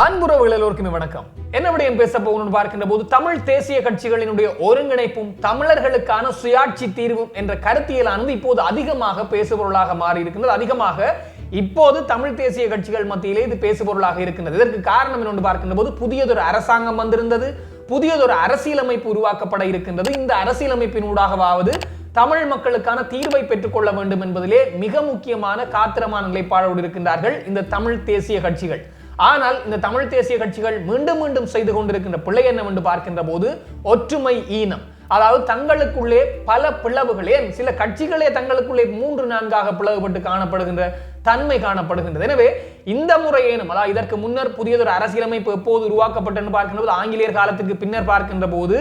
அன்புறவுகள் எல்லோருக்குமே வணக்கம். என்ன விடயம் பேச போகணும்னு பார்க்கின்ற போது தமிழ் தேசிய கட்சிகளினுடைய ஒருங்கிணைப்பும் தமிழர்களுக்கான சுயாட்சி தீர்வும் என்ற கருத்தியலானது இப்போது அதிகமாக பேசுபொருளாக மாறி இருக்கின்றது அதிகமாக இப்போது தமிழ் தேசிய கட்சிகள் மத்தியிலே இது பேசுபொருளாக இருக்கின்றது. இதற்கு காரணம் என்னொன்று பார்க்கின்ற போது புதியதொரு அரசாங்கம் வந்திருந்தது. புதியதொரு அரசியலமைப்பு உருவாக்கப்பட இருக்கின்றது. இந்த அரசியலமைப்பின் ஊடாகவாவது தமிழ் மக்களுக்கான தீர்வை பெற்றுக்கொள்ள வேண்டும் என்பதிலே மிக முக்கியமான காத்திரமான நிலைப்பாடோடு இருக்கின்றார்கள் இந்த தமிழ் தேசிய கட்சிகள். ஆனால் இந்த தமிழ் தேசிய கட்சிகள் மீண்டும் மீண்டும் செய்து கொண்டிருக்கின்ற பிள்ளை என்னவென்று பார்க்கின்ற போது ஒற்றுமை ஈனம். அதாவது தங்களுக்குள்ளே பல பிளவுகளே சில கட்சிகளே தங்களுக்குள்ளே மூன்று நான்காக பிளவுபட்டு காணப்படுகின்ற தன்மை காணப்படுகின்றது. எனவே இந்த முறையேனும் அதாவது இதற்கு முன்னர் புதியதொரு அரசியலமைப்பு எப்போது உருவாக்கப்பட்டன்னு பார்க்கின்ற போது ஆங்கிலேயர் காலத்துக்கு பின்னர் பார்க்கின்ற போது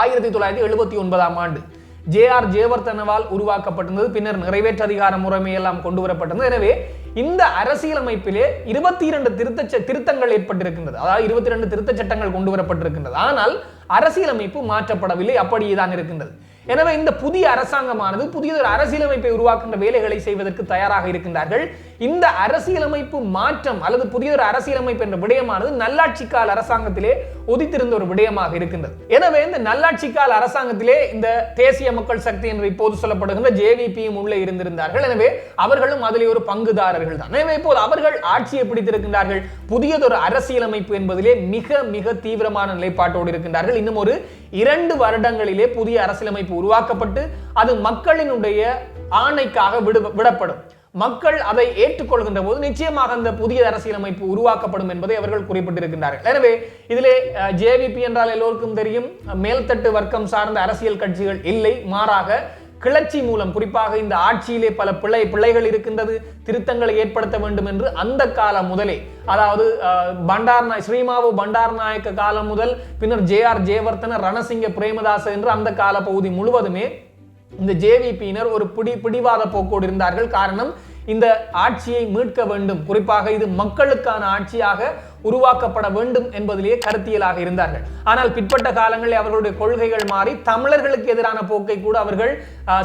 ஆயிரத்தி தொள்ளாயிரத்தி எழுபத்தி ஒன்பதாம் ஆண்டு ஜே ஆர் ஜெயவர்தனவால் உருவாக்கப்பட்டிருந்தது. பின்னர் நிறைவேற்று அதிகார முறைமையெல்லாம் கொண்டு வரப்பட்டது எனவே இந்த அரசியலமைப்பிலே இருபத்தி இரண்டு திருத்த ச- திருத்தங்கள் ஏற்பட்டிருக்கின்றது. அதாவது இருபத்தி இரண்டு திருத்த சட்டங்கள் கொண்டு வரப்பட்டிருக்கின்றது. ஆனால் அரசியலமைப்பு மாற்றப்படவில்லை. அப்படியே தான் இருக்கின்றது. எனவே இந்த புதிய அரசாங்கமானது புதிய ஒரு அரசியலமைப்பை உருவாக்குகின்ற வேலைகளை செய்வதற்கு தயாராக இருக்கின்றார்கள். இந்த அரசியலமைப்பு மாற்றம் அல்லது புதிய ஒரு அரசியலமைப்பு என்ற விடயமானது நல்லாட்சி கால அரசாங்கத்திலே உதித்திருந்த ஒரு விடயமாக இருக்கின்றது. எனவே இந்த நல்லாட்சி கால அரசாங்கத்திலே இந்த தேசிய மக்கள் சக்தி என்று இப்போது சொல்லப்படுகின்ற ஜேவிபியும் உள்ளே இருந்திருந்தார்கள். எனவே அவர்களும் அதிலே ஒரு பங்குதாரர்கள் தான். எனவே இப்போது அவர்கள் ஆட்சியை பிடித்திருக்கின்றார்கள். புதியதொரு அரசியலமைப்பு என்பதிலே மிக மிக தீவிரமான நிலைப்பாட்டோடு இருக்கின்றார்கள். இன்னும் ஒரு இரண்டு வருடங்களிலே புதிய அரசியலமைப்பு உருவாக்கப்பட்டு அது மக்களினுடைய ஆணைக்காக விடு விடப்படும். மக்கள் அதை ஏற்றுக்கொள்கின்ற போது நிச்சயமாக அந்த புதிய அரசியலமைப்பு உருவாக்கப்படும் என்பதை அவர்கள் குறிப்பிட்டிருக்கின்றார்கள். எனவே இதிலே ஜேவிபி என்றால் எல்லோருக்கும் தெரியும் மேல்தட்டு வர்க்கம் சார்ந்த அரசியல் கட்சிகள் இல்லை மாறாக கிளர்ச்சி மூலம் குறிப்பாக இந்த ஆட்சியிலே பல பிள்ளை பிள்ளைகள் இருக்கின்றது திருத்தங்களை ஏற்படுத்த வேண்டும் என்று அந்த காலம் முதலே. அதாவது அஹ், பண்டார் நாய் ஸ்ரீமாவு பண்டார் நாயக்க காலம் முதல் பின்னர் ஜே ஆர் ஜெயவர்த்தன ரணசிங்க பிரேமதாச என்று அந்த கால பகுதி முழுவதுமே இந்த ஜேவிபியினர் ஒரு பிடி பிடிவாத போக்கோடு இருந்தார்கள். காரணம் இந்த ஆட்சியை மீட்க வேண்டும். குறிப்பாக இது மக்களுக்கான ஆட்சியாக உருவாக்கப்பட வேண்டும் என்பதிலேயே கருத்தியலாக இருந்தார்கள். ஆனால் பிற்பட்ட காலங்களில் அவர்களுடைய கொள்கைகள் மாறி தமிழர்களுக்கு எதிரான போக்கை கூட அவர்கள்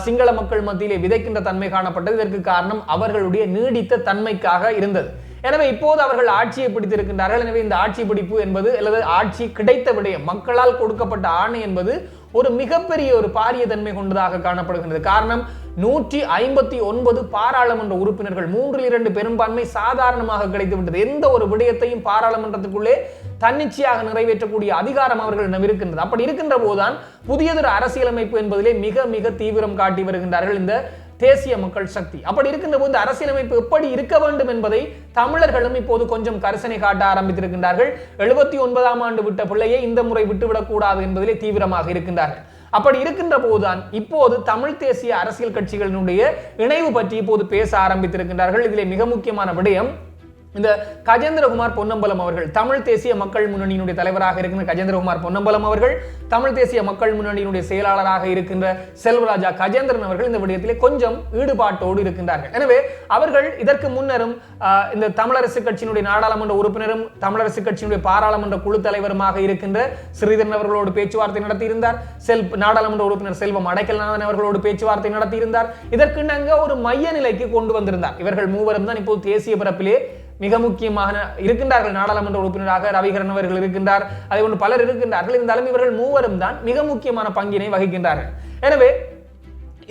சிங்கள மக்கள் மத்தியிலே விதைக்கின்ற தன்மை காணப்பட்டது. இதற்கு காரணம் அவர்களுடைய நீடித்த தன்மைக்காக இருந்தது. எனவே இப்போது அவர்கள் ஆட்சியை பிடித்திருக்கின்றார்கள். எனவே இந்த ஆட்சி பிடிப்பு என்பது அல்லது ஆட்சி கிடைத்த விடயம் மக்களால் கொடுக்கப்பட்ட ஆணை என்பது ஒரு மிகப்பெரிய ஒரு பாரிய தன்மை கொண்டதாக காணப்படுகின்றது. காரணம் நூற்றி ஐம்பத்தி ஒன்பது பாராளுமன்ற உறுப்பினர்கள் மூன்றில் இரண்டு பெரும்பான்மை சாதாரணமாக கிடைத்துவிட்டது. எந்த ஒரு விடயத்தையும் பாராளுமன்றத்துக்குள்ளே தன்னிச்சையாக நிறைவேற்றக்கூடிய அதிகாரம் அவர்களிடம் இருக்கின்றது. அப்படி இருக்கின்ற போதுதான் புதியதொரு அரசியலமைப்பு என்பதிலே மிக மிக தீவிரம் காட்டி வருகின்றார்கள். இந்த தேசிய மக்கள் சக்தி. அப்படி இருக்கின்ற போது அரசியலமைப்பு எப்படி இருக்க வேண்டும் என்பதை தமிழர்களும் இப்போது கொஞ்சம் கரிசனை காட்ட ஆரம்பித்திருக்கின்றார்கள். எழுபத்தி ஒன்பதாம் ஆண்டு விட்ட பிள்ளையை இந்த முறை விட்டுவிடக்கூடாது என்பதிலே தீவிரமாக இருக்கின்றார்கள். அப்படி இருக்கின்ற போதுதான் இப்போது தமிழ் தேசிய அரசியல் கட்சிகளினுடைய இணைவு பற்றி இப்போது பேச ஆரம்பித்திருக்கின்றார்கள். இதிலே மிக முக்கியமான விடயம் இந்த கஜேந்திரகுமார் பொன்னம்பலம் அவர்கள் தமிழ் தேசிய மக்கள் முன்னணியினுடைய தலைவராக இருக்கின்ற கஜேந்திரகுமார் பொன்னம்பலம் அவர்கள் தமிழ் தேசிய மக்கள் முன்னணியினுடைய செயலாளராக இருக்கின்ற செல்வராஜா கஜேந்திரன் அவர்கள் இந்த விடயத்திலே கொஞ்சம் ஈடுபாட்டோடு இருக்கின்றார்கள். எனவே அவர்கள் இதற்கு முன்னரும் இந்த தமிழரசு கட்சியினுடைய நாடாளுமன்ற உறுப்பினரும் தமிழரசு கட்சியினுடைய பாராளுமன்ற குழு தலைவருமாக இருக்கின்ற ஸ்ரீதரன் அவர்களோடு பேச்சுவார்த்தை நடத்தியிருந்தார். செல் நாடாளுமன்ற உறுப்பினர் செல்வம் அடைக்கல்நாதன் அவர்களோடு பேச்சுவார்த்தை நடத்தியிருந்தார். இதற்கு நாங்க ஒரு மைய நிலைக்கு கொண்டு வந்திருந்தார். இவர்கள் மூவரும் தான் இப்போது தேசிய பரப்பிலே மிக முக்கியமாக இருக்கின்றார்கள் நாடாளுமன்ற உறுப்பினராக ரவிகரன் அவர்கள் இருக்கின்றார். அதே போன்று பலர் இருக்கின்றார்கள். இருந்தாலும் இவர்கள் மூவரும் தான் மிக முக்கியமான பங்கினை வகிக்கின்றார்கள். எனவே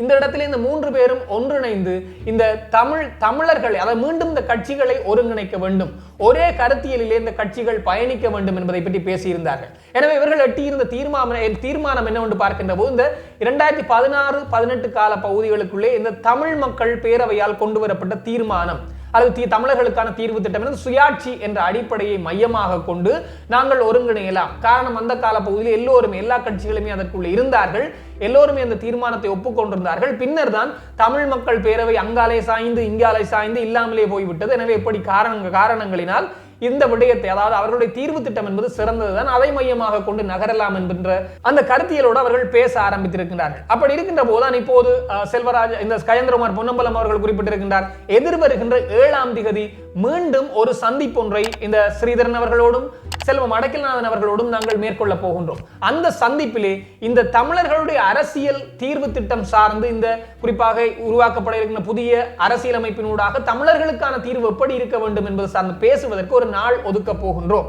இந்த இடத்துல இந்த மூன்று பேரும் ஒன்றிணைந்து இந்த தமிழ் தமிழர்களை அதாவது மீண்டும் இந்த கட்சிகளை ஒருங்கிணைக்க வேண்டும். ஒரே கருத்தியலிலே இந்த கட்சிகள் பயணிக்க வேண்டும் என்பதை பற்றி பேசியிருந்தார்கள். எனவே இவர்கள் எட்டியிருந்த தீர்மானம் தீர்மானம் என்னவென்று பார்க்கின்ற போது இந்த இரண்டாயிரத்தி பதினாறு பதினெட்டு கால பகுதிகளுக்குள்ளே இந்த தமிழ் மக்கள் பேரவையால் கொண்டு வரப்பட்ட தீர்மானம். அல்லது தீ தமிழர்களுக்கான தீர்வு திட்டம் என்பது சுயாட்சி என்ற அடிப்படையை மையமாக கொண்டு நாங்கள் ஒருங்கிணையலாம். காரணம் அந்த கால பகுதியில் எல்லோருமே எல்லா கட்சிகளுமே அதற்குள்ளே இருந்தார்கள். எல்லோருமே அந்த தீர்மானத்தை ஒப்புக்கொண்டிருந்தார்கள். பின்னர் தான் தமிழ் மக்கள் பேரவை அங்காலே சாய்ந்து இங்காலே சாய்ந்து இல்லாமலே போய்விட்டது. எனவே எப்படி காரண காரணங்களினால் இந்த விடயத்தை அதாவது அவர்களுடைய தீர்வு திட்டம் என்பது சிறந்ததுதான் அதை மையமாக கொண்டு நகரலாம் என்கின்ற அந்த கருத்தியலோடு அவர்கள் பேச ஆரம்பித்திருக்கிறார்கள் அப்படி இருக்கின்ற போதுதான் இப்போது செல்வராஜ் இந்த கயந்திரகுமார் பொன்னம்பலம் அவர்கள் குறிப்பிட்டிருக்கின்றார் எதிர்வருகின்ற ஏழாம் திகதி மீண்டும் ஒரு சந்திப்பொன்றை இந்த ஸ்ரீதரன் அவர்களோடும் செல்வம் அடக்கல்நாதன் அவர்களோடும் நாங்கள் மேற்கொள்ள போகின்றோம். அந்த சந்திப்பிலே இந்த தமிழர்களுடைய அரசியல் தீர்வு திட்டம் சார்ந்து இந்த குறிப்பாக உருவாக்கப்பட இருக்கின்ற புதிய அரசியலமைப்பினூடாக தமிழர்களுக்கான தீர்வு எப்படி இருக்க வேண்டும் என்பது சார்ந்து பேசுவதற்கு ஒரு நாள் ஒதுக்க போகின்றோம்.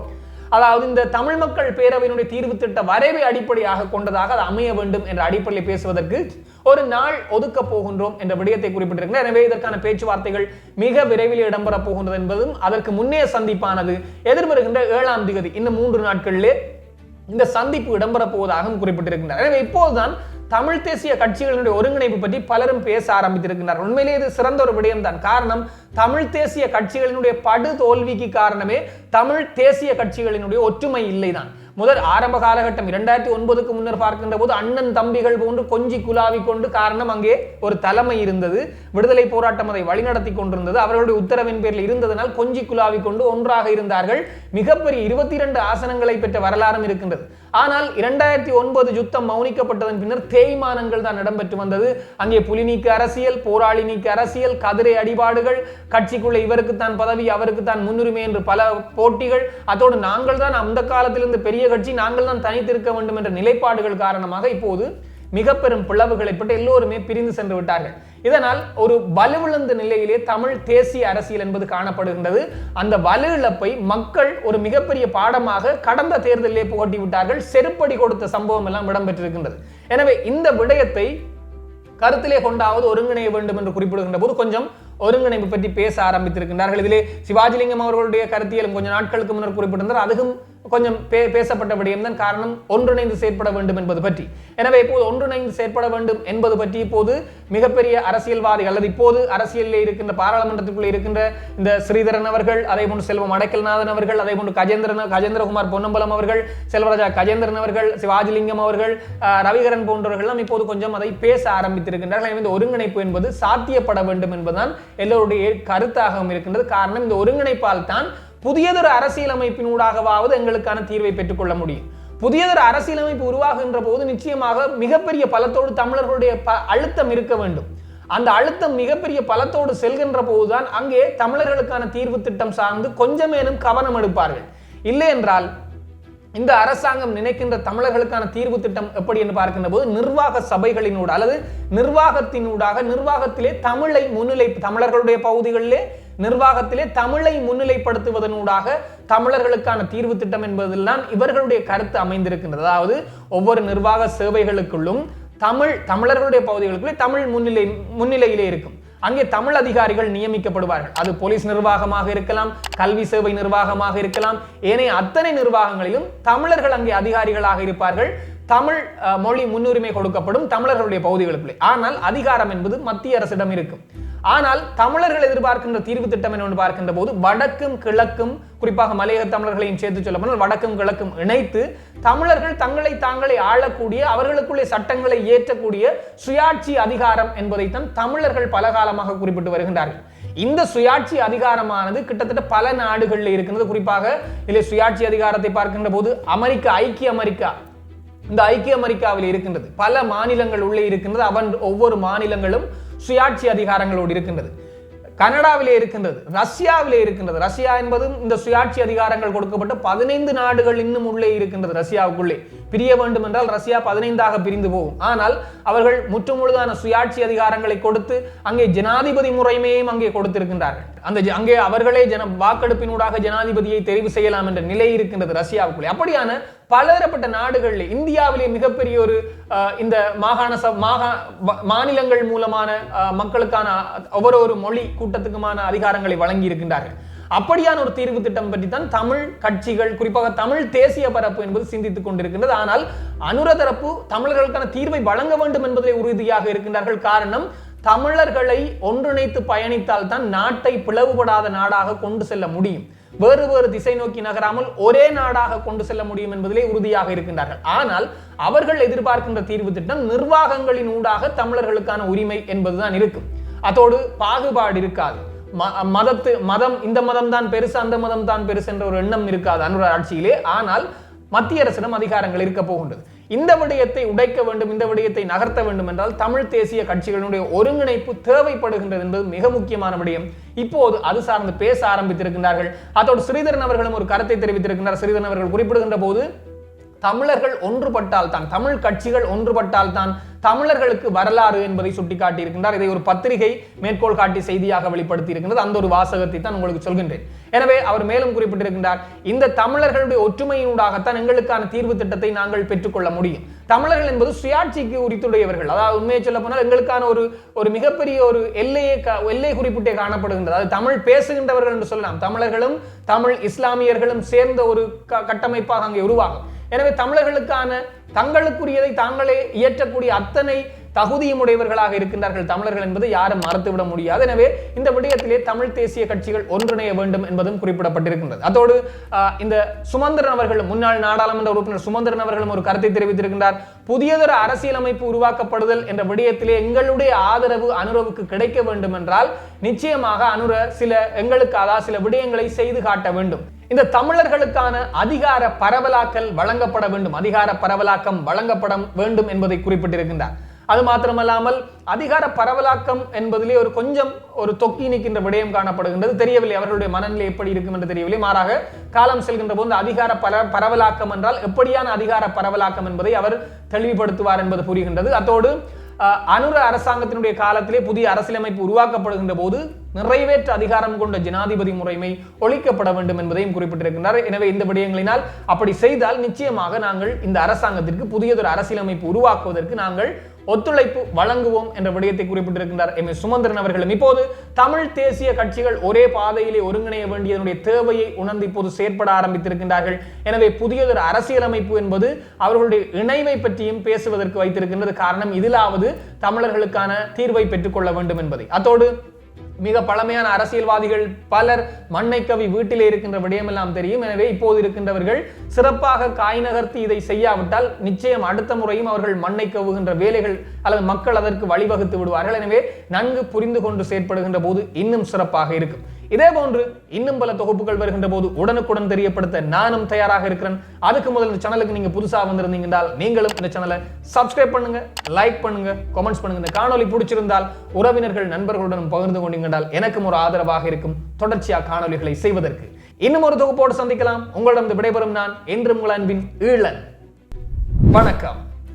அதாவது இந்த தமிழ் மக்கள் பேரவையினுடைய தீர்வு திட்ட வரைவை அடிப்படையாக கொண்டதாக அது அமைய வேண்டும் என்ற அடிப்படையில் பேசுவதற்கு ஒரு நாள் ஒதுக்க போகின்றோம் என்ற விடயத்தை குறிப்பிட்டிருக்கிறார். எனவே இதற்கான பேச்சுவார்த்தைகள் மிக விரைவில் இடம்பெற போகின்றது என்பதும் அதற்கு முன்னே சந்திப்பானது எதிர்வருகின்ற ஏழாம் திகதி இந்த மூன்று நாட்களிலே இந்த சந்திப்பு இடம்பெற போவதாகவும் குறிப்பிட்டிருக்கின்றனர் எனவே இப்போதுதான் தமிழ் தேசிய கட்சிகளினுடைய ஒருங்கிணைப்பு பற்றி பலரும் பேச ஆரம்பித்திருக்கிறார் உண்மையிலே இது சிறந்த ஒரு விடயம்தான். காரணம் தமிழ் தேசிய கட்சிகளினுடைய படு தோல்விக்கு காரணமே தமிழ் தேசிய கட்சிகளினுடைய ஒற்றுமை இல்லைதான். முதல் ஆரம்ப காலகட்டம் இரண்டாயிரத்தி ஒன்பதுக்கு முன்னர் பார்க்கின்ற போது அண்ணன் தம்பிகள் போன்று கொஞ்சி குலாவி கொண்டு காரணம் அங்கே ஒரு தலைமை இருந்தது. விடுதலை போராட்டம் அதை வழிநடத்தி கொண்டிருந்தது. அவர்களுடைய உத்தரவின் பேரில் இருந்ததனால் கொஞ்சி குலாவி கொண்டு ஒன்றாக இருந்தார்கள். மிகப்பெரிய இருபத்தி இரண்டு ஆசனங்களை பெற்ற வரலாறும் இருக்கின்றது. ஆனால் இரண்டாயிரத்தி ஒன்பது யுத்தம் மௌனிக்கப்பட்டதன் பின்னர் தேய்மானங்கள் தான் இடம்பெற்று வந்தது. அங்கே புலி நீக்க அரசியல் போராளி நீக்க அரசியல் கதிரை அடிபாடுகள் கட்சிக்குள்ள இவருக்கு தான் பதவி அவருக்கு தான் முன்னுரிமை என்று பல போட்டிகள். அதோடு நாங்கள் தான் அந்த காலத்திலிருந்து பெரிய கட்சி நாங்கள் தான் தனித்திருக்க வேண்டும் என்ற நிலைப்பாடுகள் காரணமாக இப்போது மிக பெரும் பிளவுகள் எல்லோருமே பிரிந்து சென்று விட்டார்கள். இதனால் ஒரு வலுவிழந்த நிலையிலே தமிழ் தேசிய அரசியல் என்பது காணப்படுகின்றது. அந்த வலு இழப்பை மக்கள் ஒரு மிகப்பெரிய பாடமாக கடந்த தேர்தலிலே புகட்டி விட்டார்கள். செருப்படி கொடுத்த சம்பவம் எல்லாம் இடம்பெற்றிருக்கின்றது. எனவே இந்த விடயத்தை கருத்திலே கொண்டாவது ஒருங்கிணைய வேண்டும் என்று குறிப்பிடுகின்ற போது கொஞ்சம் ஒருங்கிணைப்பு பற்றி பேச ஆரம்பித்திருக்கின்றார்கள். இதிலே சிவாஜிலிங்கம் அவர்களுடைய கருத்தியலும் கொஞ்சம் நாட்களுக்கு முன்னர் குறிப்பிட்டிருந்தார். அதுவும் கொஞ்சம் பே பேசப்பட்ட விடயம்தான் காரணம் ஒன்றிணைந்து செயற்பட வேண்டும் என்பது பற்றி. எனவே இப்போது ஒன்றிணைந்து செயற்பட வேண்டும் என்பது பற்றி இப்போது மிகப்பெரிய அரசியல்வாதிகள் அல்லது இப்போது அரசியலில் இருக்கின்ற பாராளுமன்றத்திற்குள்ளே இருக்கின்ற இந்த ஸ்ரீதரன் அவர்கள் அதே போன்று செல்வம் அடைக்கல்நாதன் அவர்கள் அதே போன்று கஜேந்திரன் கஜேந்திரகுமார் பொன்னம்பலம் அவர்கள் செல்வராஜா கஜேந்திரன் அவர்கள் சிவாஜிலிங்கம் அவர்கள் ரவிகரன் போன்றவர்கள்லாம் இப்போது கொஞ்சம் அதை பேச ஆரம்பித்திருக்கின்றார்கள். எனவே இந்த ஒருங்கிணைப்பு என்பது சாத்தியப்பட வேண்டும் என்பதுதான் எல்லோருடைய கருத்தாகவும் இருக்கின்றது. காரணம் இந்த ஒருங்கிணைப்பால் தான் புதியதொரு அரசியலமைப்பினூடாகவாவது எங்களுக்கான தீர்வை பெற்றுக்கொள்ள முடியும். புதியதொரு அரசியலமைப்பு உருவாகின்ற போது நிச்சயமாக மிகப்பெரிய பலத்தோடு தமிழர்களுடைய ப- அழுத்தம் இருக்க வேண்டும். அந்த அழுத்தம் மிகப்பெரிய பலத்தோடு செல்கின்ற போதுதான் அங்கே தமிழர்களுக்கான தீர்வு திட்டம் சார்ந்து கொஞ்சமேனும் கவனம் எடுப்பார்கள். இல்லை என்றால் இந்த அரசாங்கம் நினைக்கின்ற தமிழர்களுக்கான தீர்வு திட்டம் எப்படி என்று பார்க்கின்ற போது நிர்வாக சபைகளினூட அல்லது நிர்வாகத்தினூடாக நிர்வாகத்திலே தமிழை முன்னிலை தமிழர்களுடைய பகுதிகளிலே நிர்வாகத்திலே தமிழை முன்னிலைப்படுத்துவதனூடாக தமிழர்களுக்கான தீர்வு திட்டம் என்பதெல்லாம் இவர்களுடைய கருத்து அமைந்திருக்கின்றது. அதாவது ஒவ்வொரு நிர்வாக சேவைகளுக்குள்ளும் தமிழ் தமிழர்களுடைய பகுதிகளுக்குள்ளே தமிழ் முன்னிலை முன்னிலையிலே இருக்கும். அங்கே தமிழ் அதிகாரிகள் நியமிக்கப்படுவார்கள். அது போலீஸ் நிர்வாகமாக இருக்கலாம் கல்வி சேவை நிர்வாகமாக இருக்கலாம். ஏனைய அத்தனை நிர்வாகங்களிலும் தமிழர்கள் அங்கே அதிகாரிகளாக இருப்பார்கள். தமிழ் மொழி முன்னுரிமை கொடுக்கப்படும் தமிழர்களுடைய பகுதிகளுக்குள்ளே. ஆனால் அதிகாரம் என்பது மத்திய அரசிடம் இருக்கும். ஆனால் தமிழர்கள் எதிர்பார்க்கின்ற தீர்வு திட்டம் என்று பார்க்கின்ற போது வடக்கும் கிழக்கும் குறிப்பாக மலையக தமிழர்களையும் சேர்த்து சொல்ல போனால் வடக்கும் கிழக்கும் இணைத்து தமிழர்கள் தங்களை தாங்களே ஆளக்கூடிய அவர்களுக்குள்ளே சட்டங்களை ஏற்றக்கூடிய சுயாட்சி அதிகாரம் என்பதைத்தான் தமிழர்கள் பல காலமாக குறிப்பிட்டு வருகின்றார்கள். இந்த சுயாட்சி அதிகாரமானது கிட்டத்தட்ட பல நாடுகளில் இருக்கின்றது. குறிப்பாக இதில் சுயாட்சி அதிகாரத்தை பார்க்கின்ற போது அமெரிக்கா ஐக்கிய அமெரிக்கா இந்த ஐக்கிய அமெரிக்காவில் இருக்கின்றது. பல மாநிலங்கள் உள்ளே இருக்கின்றது. அவன் ஒவ்வொரு மாநிலங்களும் சுயாட்சி அதிகாரங்களோடு இருக்கின்றது. கனடாவிலே இருக்கின்றது. ரஷ்யாவிலே இருக்கின்றது. ரஷ்யா என்பதும் இந்த சுயாட்சி அதிகாரங்கள் கொடுக்கப்பட்டு பதினைந்து நாடுகள் இன்னும் உள்ளே இருக்கின்றது ரஷ்யாவுக்குள்ளே. பிரிய வேண்டும் என்றால் ரஷ்யா பதினைந்தாக பிரிந்து போகும். ஆனால் அவர்கள் முற்றுமுழுதான சுயாட்சி அதிகாரங்களை கொடுத்து அங்கே ஜனாதிபதி முறைமையும் அங்கே கொடுத்திருக்கின்றார்கள். அந்த அங்கே அவர்களே ஜன வாக்கெடுப்பினூடாக ஜனாதிபதியை தெரிவு செய்யலாம் என்ற நிலை இருக்கின்றது ரஷ்யாவுக்குள்ளே. அப்படியான பலதரப்பட்ட நாடுகளில் இந்தியாவிலே மிகப்பெரிய ஒரு அஹ், இந்த மாகாண ச மாகா மாநிலங்கள் மூலமான அஹ், மக்களுக்கான ஒவ்வொரு ஒரு மொழி கூட்டத்துக்குமான அதிகாரங்களை வழங்கி இருக்கின்றார்கள் அப்படியான ஒரு தீர்வு திட்டம் பற்றி தான் தமிழ் கட்சிகள் குறிப்பாக தமிழ் தேசிய பரப்பு என்பது சிந்தித்துக் கொண்டிருக்கின்றது. ஆனால் அனுர தரப்பு தமிழர்களுக்கான தீர்வை வழங்க வேண்டும் என்பதிலே உறுதியாக இருக்கின்றார்கள். காரணம் தமிழர்களை ஒன்றிணைத்து பயணித்தால் தான் நாட்டை பிளவுபடாத நாடாக கொண்டு செல்ல முடியும். வேறு வேறு திசை நோக்கி நகராமல் ஒரே நாடாக கொண்டு செல்ல முடியும் என்பதிலே உறுதியாக இருக்கின்றார்கள். ஆனால் அவர்கள் எதிர்பார்க்கின்ற தீர்வு திட்டம் நிர்வாகங்களின் ஊடாக தமிழர்களுக்கான உரிமை என்பதுதான் இருக்கும். அதோடு பாகுபாடு இருக்காது. மதத்து மதம் இந்த மதம் தான் பெருசு அந்த மதம் தான் பெருசு என்ற ஒரு எண்ணம் இருக்காது அனுர ஆட்சியிலே. ஆனால் மத்திய அரசிடம் அதிகாரங்கள் இருக்க போகின்றது. இந்த விடயத்தை உடைக்க வேண்டும் இந்த விடயத்தை நகர்த்த வேண்டும் என்றால் தமிழ் தேசிய கட்சிகளினுடைய ஒருங்கிணைப்பு தேவைப்படுகின்றது என்பது மிக முக்கியமான விடயம். இப்போது அது சார்ந்து பேச ஆரம்பித்திருக்கின்றார்கள். அதோடு ஸ்ரீதரன் அவர்களும் ஒரு கருத்தை தெரிவித்திருக்கின்றார். ஸ்ரீதரன் அவர்கள் குறிப்பிடுகின்ற போது தமிழர்கள் ஒன்றுபட்டால் தான் தமிழ் கட்சிகள் ஒன்றுபட்டால் தான் தமிழர்களுக்கு வரலாறு என்பதை சுட்டிக்காட்டி இருக்கின்றார் இதை ஒரு பத்திரிகை மேற்கோள் காட்டி செய்தியாக வெளிப்படுத்தி இருக்கின்றது அந்த ஒரு வாசகத்தை தான் உங்களுக்கு சொல்கின்றேன். எனவே அவர் மேலும் குறிப்பிட்டிருக்கின்றார் இந்த தமிழர்களுடைய ஒற்றுமையினூடாகத்தான் எங்களுக்கான தீர்வு திட்டத்தை நாங்கள் பெற்றுக்கொள்ள முடியும். தமிழர்கள் என்பது சுயாட்சிக்கு உரித்துடையவர்கள். அதாவது உண்மையை சொல்ல போனால் எங்களுக்கான ஒரு ஒரு மிகப்பெரிய ஒரு எல்லையை எல்லை குறிப்பிட்டே காணப்படுகின்றது. அது தமிழ் பேசுகின்றவர்கள் என்று சொல்லலாம். தமிழர்களும் தமிழ் இஸ்லாமியர்களும் சேர்ந்த ஒரு கட்டமைப்பாக அங்கே உருவாகும். எனவே தமிழர்களுக்கான தங்களுக்குரியதை தாங்களே இயற்றக்கூடிய அத்தனை தகுதியும் உடையவர்களாக இருக்கின்றார்கள். தமிழர்கள் என்பது யாரும் மறுத்துவிட முடியாது. எனவே இந்த விடயத்திலே தமிழ் தேசிய கட்சிகள் ஒன்றிணைய வேண்டும் என்பதும் குறிப்பிடப்பட்டிருக்கின்றது. அதோடு இந்த சுமந்திரன் அவர்கள் முன்னாள் நாடாளுமன்ற உறுப்பினர் சுமந்திரன் அவர்களும் ஒரு கருத்தை தெரிவித்திருக்கின்றார். புதியதொரு அரசியலமைப்பு உருவாக்கப்படுதல் என்ற விடயத்திலே எங்களுடைய ஆதரவு அனுரவுக்கு கிடைக்க வேண்டும் என்றால் நிச்சயமாக அனுர சில எங்களுக்கு அதாவது சில விடயங்களை செய்து காட்ட வேண்டும். இந்த தமிழர்களுக்கான அதிகார பரவலாக்கல் வழங்கப்பட வேண்டும். அதிகார பரவலாக்கம் வழங்கப்பட வேண்டும் என்பதை குறிப்பிட்டிருக்கின்றார். அது மாத்திரமல்லாமல் அதிகார பரவலாக்கம் என்பதிலே ஒரு கொஞ்சம் ஒரு தொக்கி நிற்கின்ற விடயம் காணப்படுகின்றது. தெரியவில்லை அவர்களுடைய மனநிலை எப்படி இருக்கும் என்று தெரியவில்லை. மாறாக காலம் செல்கின்ற போது அதிகார பர பரவலாக்கம் என்றால் எப்படியான அதிகார பரவலாக்கம் என்பதை அவர் தெளிவுபடுத்துவார் என்பது புரிகின்றது. அத்தோடு அனுர அரசாங்கத்தினுடைய காலத்திலே புதிய அரசியலமைப்பு உருவாக்கப்படுகின்ற போது நிறைவேற்ற அதிகாரம் கொண்ட ஜனாதிபதி முறைமை ஒழிக்கப்பட வேண்டும் என்பதையும் குறிப்பிட்டிருக்கின்றார். எனவே இந்த விடயங்களினால் அப்படி செய்தால் நிச்சயமாக நாங்கள் இந்த அரசாங்கத்திற்கு புதியதொரு அரசியலமைப்பு உருவாக்குவதற்கு நாங்கள் ஒத்துழைப்பு வழங்குவோம் என்ற விடயத்தை குறிப்பிட்டிருக்கின்றார் எம். எஸ். சுமந்திரன் அவர்களும். இப்போது தமிழ் தேசிய கட்சிகள் ஒரே பாதையிலே ஒருங்கிணைய வேண்டியதனுடைய தேவையை உணர்ந்து இப்போது செயற்பட ஆரம்பித்திருக்கின்றார்கள். எனவே புதியதொரு அரசியலமைப்பு என்பது அவர்களுடைய இணைவை பற்றியும் பேசுவதற்கு வைத்திருக்கின்றது. காரணம் இதிலாவது தமிழர்களுக்கான தீர்வை பெற்றுக்கொள்ள வேண்டும் என்பதை. அத்தோடு மிக பழமையான அரசியல்வாதிகள் பலர் மண்ணை கவி வீட்டிலே இருக்கின்ற விடயமெல்லாம் தெரியும். எனவே இப்போது இருக்கின்றவர்கள் சிறப்பாக காய் நகர்த்தி இதை செய்யாவிட்டால் நிச்சயம் அடுத்த முறையும் அவர்கள் மண்ணை கவுகின்ற வேலைகள் அல்லது மக்கள் அதற்கு வழிவகுத்து விடுவார்கள். எனவே நன்கு புரிந்து கொண்டு செயற்படுகின்ற போது இன்னும் சிறப்பாக இருக்கும். இதே போன்று இன்னும் பல தொகுப்புகள் வருகின்ற போது உடனுக்குடன் தெரியப்படுத்த நானும் தயாராக இருக்கிறேன். அதுக்கு முதல் இந்த சேனலுக்கு நீங்க புதுசாக வந்திருந்தீங்கன்றால் நீங்களும் இந்த சேனலை சப்ஸ்கிரைப் பண்ணுங்க லைக் பண்ணுங்க கமெண்ட்ஸ் பண்ணுங்க. இந்த காணொலி பிடிச்சிருந்தால் உறவினர்கள் நண்பர்களுடன் பகிர்ந்து கொண்டீங்கன்றால் எனக்கும் ஒரு ஆதரவாக இருக்கும். தொடர்ச்சியாக காணொலிகளை செய்வதற்கு. இன்னும் ஒரு தொகுப்போடு சந்திக்கலாம். உங்களிடம் விடைபெறும் நான் என்றும் உங்கள் அன்பின் ஈழன். வணக்கம்.